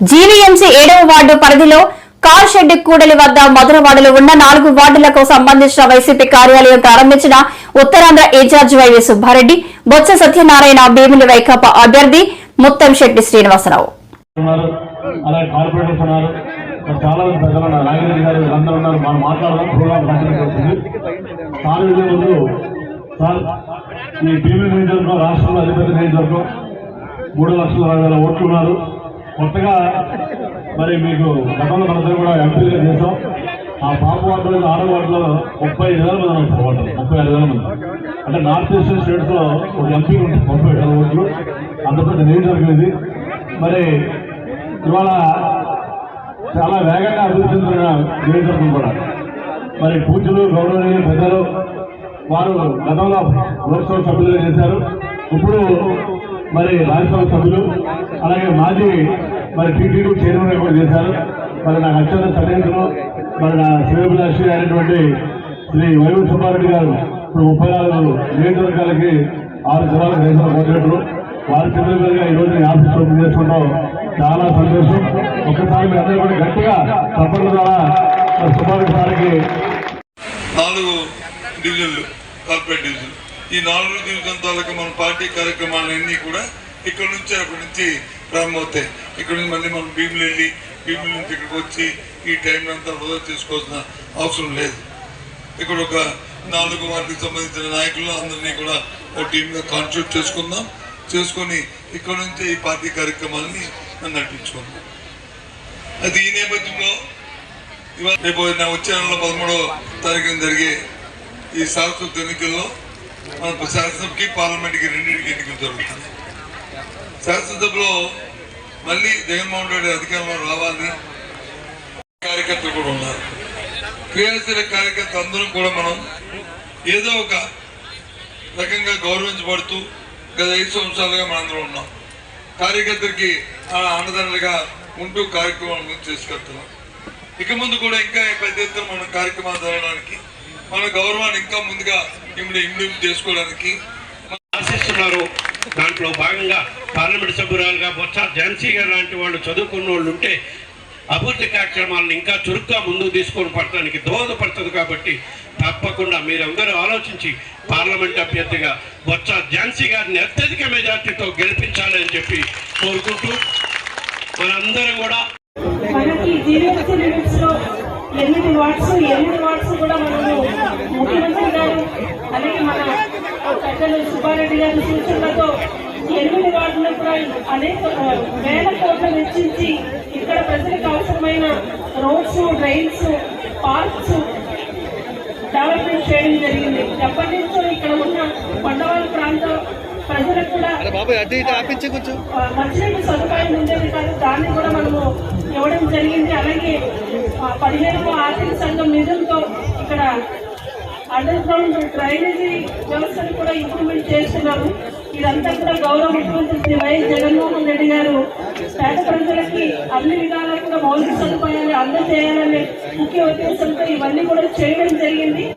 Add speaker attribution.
Speaker 1: GVMC ఏడవ ward పరిధిలో car shed కూడలి వద్ద మధురవాడలో ఉన్న నాలుగు వార్డులకు సంబంధించిన వైసీపీ కార్యాలయం ప్రారంభించిన ఉత్తరాంధ్ర ఇన్ఛార్జ్ వైవి సుబ్బారెడ్డి బొత్స సత్యనారాయణ భీమిలి వైకాపా అభ్యర్థి ముత్తం శెట్టి శ్రీనివాసరావు.
Speaker 2: చాలా మంది ప్రజలు ఉన్నారు. నాగిరెడ్డి గారు ఉన్నారు. మనం మాట్లాడదాం. ప్రోగ్రామ్ సార్ ముందు. సార్ ఈ నియోజకవర్గం రాష్ట్రంలో నియోజకవర్గం మూడు లక్షల అరవై వేల ఓట్లు ఉన్నారు. కొత్తగా మరి మీకు గతంలో మనందరూ కూడా ఎంపీగా చేసాం ఆ పాప వార్డులో ఆరో వార్డులో ముప్పై ఐదు వేల మంది ఉన్నారు ఓటర్ ముప్పై ఐదు వేల మంది. అంటే నార్త్ ఈస్టర్న్ స్టేట్స్లో ఒక ఎంపీ ఉంటుంది ముప్పై వేల ఓట్లు. అంత పెద్ద నియోజకవర్గం మరి ఇవాళ చాలా వేగంగా అభివృద్ధి చెందిన నియోజకవర్గం కూడా. మరి పూజలు గౌరవనీయ పెద్దలు వారు గతంలో లోక్సభ సభ్యులుగా చేశారు. ఇప్పుడు మరి రాజ్యసభ సభ్యులు అలాగే మాజీ మరి టీటీడీ చైర్మన్ కూడా చేశారు. మరి నాకు అత్యంత సన్నిహితులు మరి నా శ్రేయభిలాషి అయినటువంటి శ్రీ వైవి సుబ్బారెడ్డి గారు ఇప్పుడు ముప్పై నాలుగు నియోజకవర్గాలకి ఆరు జిల్లాలకు రైతుల కోఆర్డినేటరు వారి చేతుల మీదుగా ఈ రోజు ఆఫీస్ ఓపెన్ చేసుకుంటాం. చాలా సంతోషం. ఒక్కసారి మీ అందరూ కూడా గట్టిగా తప్పట్ల ద్వారా సుబ్బారెడ్డి సార్కి
Speaker 3: నాలుగు డివిజన్లు కార్పొరేట్ డివిజన్లు. ఈ నాలుగు దినకంతాలకు మన పార్టీ కార్యక్రమాలన్నీ కూడా ఇక్కడ నుంచి అక్కడి నుంచి ప్రారంభమవుతాయి ఇక్కడ నుంచి మళ్ళీ మనం భీములు వెళ్ళి భీముల నుంచి ఇక్కడికి వచ్చి ఈ టైం అంతా వృధా చేసుకోవాల్సిన అవసరం లేదు. ఇక్కడ ఒక నాలుగు వారికి సంబంధించిన నాయకులు అందరినీ కూడా ఒక టీంగా కాన్స్టిట్యూట్ చేసుకుందాం. చేసుకొని ఇక్కడ నుంచి ఈ పార్టీ కార్యక్రమాలని నడిపించుకుందాం. అది ఈ నేపథ్యంలో ఇవాళ రేపు నా వచ్చే నెల పదమూడవ తారీఖున జరిగే ఈ శాశ్వత ఎన్నికల్లో మనకు శాసనసభకి పార్లమెంట్కి రెండింటికి ఎన్నికలు జరుగుతుంది శాసనసభలో మళ్ళీ జగన్మోహన్ రెడ్డి అధికారంలో రావాలని కార్యకర్తలు కూడా ఉన్నారు. క్రియాశీల కార్యకర్త అందరం కూడా మనం ఏదో ఒక రకంగా గౌరవించబడుతూ గత ఐదు సంవత్సరాలుగా మనందరం ఉన్నాం. కార్యకర్తలకి ఆ ఉంటూ కార్యక్రమాలు ముందు చేసుకెళ్తున్నాం ఇక ముందు కూడా ఇంకా పెద్ద ఎత్తున మన కార్యక్రమాలు జరగడానికి మన గౌరవాన్ని ఇంకా ముందుగా ఇమిడి ఇమిడి చేసుకోవడానికి
Speaker 4: ఆశిస్తున్నారు. దాంట్లో భాగంగా పార్లమెంట్ సభ్యురాలుగా బొత్స ఝాన్సీ గారు లాంటి వాళ్ళు చదువుకున్న వాళ్ళు ఉంటే అభివృద్ధి కార్యక్రమాలను ఇంకా చురుగ్గా ముందుకు తీసుకొని పడటానికి దోహదపడుతుంది కాబట్టి తప్పకుండా మీరందరూ ఆలోచించి పార్లమెంట్ అభ్యర్థిగా బొత్స ఝాన్సీ గారిని అత్యధిక మెజార్టీతో గెలిపించాలని చెప్పి కోరుకుంటూ మనందరం కూడా
Speaker 5: ఎనిమిది వార్డ్స్ ఎనిమిది వార్డ్స్ కూడా మనము ముఖ్యమంత్రి గారు అలాగే మన పెద్దలు సుబ్బారెడ్డి గారి సూచనలతో ఎనిమిది వార్డులు కూడా అనేక వేల కోట్లు వెచ్చించి ఇక్కడ ప్రజలకు అవసరమైన రోడ్స్ డ్రైన్స్ పార్క్స్ డెవలప్మెంట్ చేయడం జరిగింది. ఎప్పటి నుంచో ఇక్కడ ఉన్న కొండవాళ్ళ ప్రాంత ప్రజలకు కూడా మంచినీటి సదుపాయం ఉండేది కాదు దాన్ని కూడా ఇవ్వడం జరిగింది. అలాగే పదిహేనవ ఆర్థిక సంఘం నిధులతో ఇక్కడ అండర్ గ్రౌండ్ డ్రైనేజీ వ్యవస్థను కూడా ఇంప్రూవ్మెంట్ చేస్తున్నాము ఇదంతా కూడా గౌరవ ముఖ్యమంత్రి శ్రీ వైఎస్ జగన్మోహన్ రెడ్డి గారు పేద ప్రజలకి అన్ని విధాలా కూడా మౌలిక సదుపాయాలు అందజేయాలనే ముఖ్య ఉద్దేశంతో ఇవన్నీ కూడా చేయడం జరిగింది.